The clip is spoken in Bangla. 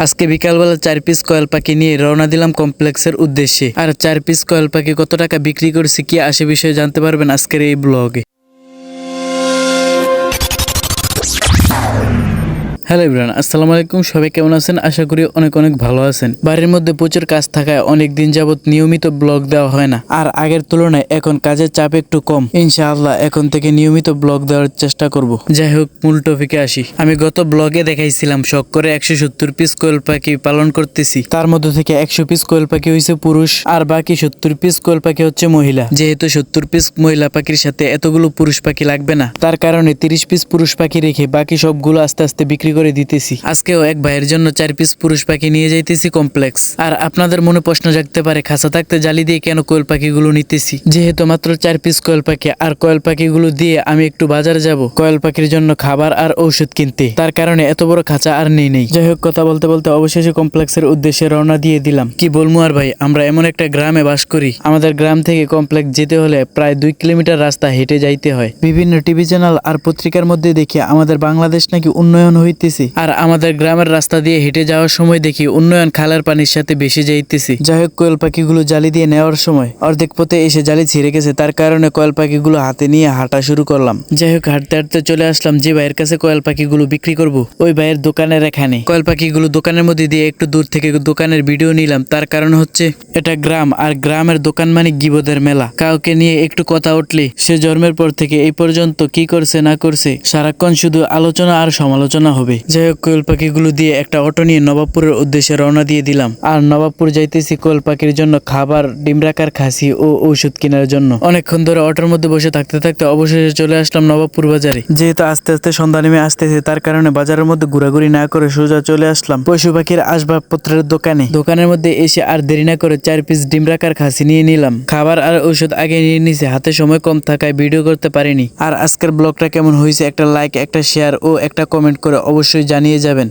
আজকে বিকালবেলা চার পিস কয়েল পাখি নিয়ে রওনা দিলাম কমপ্লেক্সের উদ্দেশ্যে। আর চার পিস কয়েল পাখি কত টাকা বিক্রি করছি কি আসে বিষয়ে জানতে পারবেন আজকের এই ব্লগে হ্যালো ইব্রান আসসালামু আলাইকুম। সবাই কেমন আছেন? আশা করি অনেক অনেক ভালো আছেন। বাড়ির মধ্যে প্রচুর কাজ থাকায় অনেক দিন যাবত নিয়মিত ব্লগ দেওয়া হয় না। আর আগের তুলনায় এখন কাজের চাপ একটু কম। ইনশাআল্লাহ এখন থেকে নিয়মিত ব্লগ দেওয়ার চেষ্টা করব। যাই হোক, মূল টপিকে আসি। আমি গত ব্লগে দেখাইছিলাম শখ করে একশো সত্তর পিস কোয়েল পাখি পালন করতেছি। তার মধ্যে থেকে একশো পিস কোয়েল পাখি হয়েছে পুরুষ, আর বাকি সত্তর পিস কোয়েল পাখি হচ্ছে মহিলা। যেহেতু সত্তর পিস মহিলা পাখির সাথে এতগুলো পুরুষ পাখি লাগবে না, তার কারণে তিরিশ পিস পুরুষ পাখি রেখে বাকি সবগুলো আস্তে আস্তে বিক্রি করে দিতেছি। আজকেও এক ভাইয়ের জন্য চার পিস পুরুষ পাখি নিয়ে যাইতেছি কমপ্লেক্স আর আপনাদের মনে প্রশ্ন জাগতে পারে, খাঁচা থাকতে জালি দিয়ে কেন কোয়েল পাখিগুলো নিতেছি? যেহেতু মাত্র চার পিস কোয়েল পাখি, আর কোয়েল পাখিগুলো দিয়ে আমি একটু বাজারে যাব, কোয়েল পাখির জন্য খাবার আর ঔষধ কিনতে। তার কারণে এত বড় খাঁচা আর নেই নেই। যাই হোক, কথা বলতে বলতে অবশেষে কমপ্লেক্সের উদ্দেশ্যে রওনা দিয়ে দিলাম। কি বলব আর ভাই, আমরা এমন একটা গ্রামে বাস করি। আমাদের গ্রাম থেকে কমপ্লেক্স যেতে হলে প্রায় দুই কিলোমিটার রাস্তা হেঁটে যাইতে হয়। বিভিন্ন টিভি চ্যানেল আর পত্রিকার মধ্যে দেখি আমাদের বাংলাদেশ নাকি উন্নয়ন হইতেছে আর আমাদের গ্রামের রাস্তা দিয়ে হেঁটে যাওয়ার সময় দেখি উন্নয়ন খালের পানির সাথে বেশি যাইতেছে। যাই হোক কোয়েল পাখিগুলো জালি দিয়ে নেওয়ার সময় অর্ধেক পথে এসে জালি ছিঁড়ে গেছে তার কারণে কোয়েল পাখিগুলো হাতে নিয়ে হাঁটা শুরু করলাম। যাই হোক হাঁটতে হাঁটতে চলে আসলাম যে ভাইয়ের কাছে কোয়েল পাখিগুলো বিক্রি করব ওই ভাইয়ের দোকানের এখানে। কোয়েল পাখিগুলো দোকানের মধ্যে দিয়ে একটু দূর থেকে দোকানের ভিডিও নিলাম তার কারণ হচ্ছে এটা গ্রাম, আর গ্রামের দোকান মানে গিবদের মেলা। কাউকে নিয়ে একটু কথা উঠলে সে জন্মের পর থেকে এই পর্যন্ত কি করছে না করছে, সারাক্ষণ শুধু আলোচনা আর সমালোচনা হবে। যাই হোক, কোয়েল পাখিগুলো দিয়ে একটা অটো নিয়ে নবাবপুরের উদ্দেশ্যে রওনা দিয়ে দিলাম। আর নবাবপুর যাইতেছি কোয়েল পাখির জন্য খাবার, ডিম রাখার খাসি ও ঔষধ কেনার জন্য। অনেকক্ষণ ধরে অটোর মধ্যে বসে থাকতে থাকতে অবশেষে চলে আসলাম নবাবপুর বাজারে। যেহেতু আস্তে আস্তে সন্ধ্যা নেমে আসতেছে, তার কারণে বাজারের মধ্যে ঘোরাঘুরি না করে সোজা চলে আসলাম। পশু পাখির আসবাবপত্রের দোকানে। দোকানের মধ্যে এসে আর দেরি না করে চার পিস ডিম রাখার খাসি নিয়ে নিলাম। খাবার আর ওষুধ আগে নিয়ে নিছে, হাতে সময় কম থাকায় ভিডিও করতে পারিনি। আর আজকের ব্লগটা কেমন হয়েছে, একটা লাইক, একটা শেয়ার ও একটা কমেন্ট করে অবশ্যই জানিয়ে যাবেন।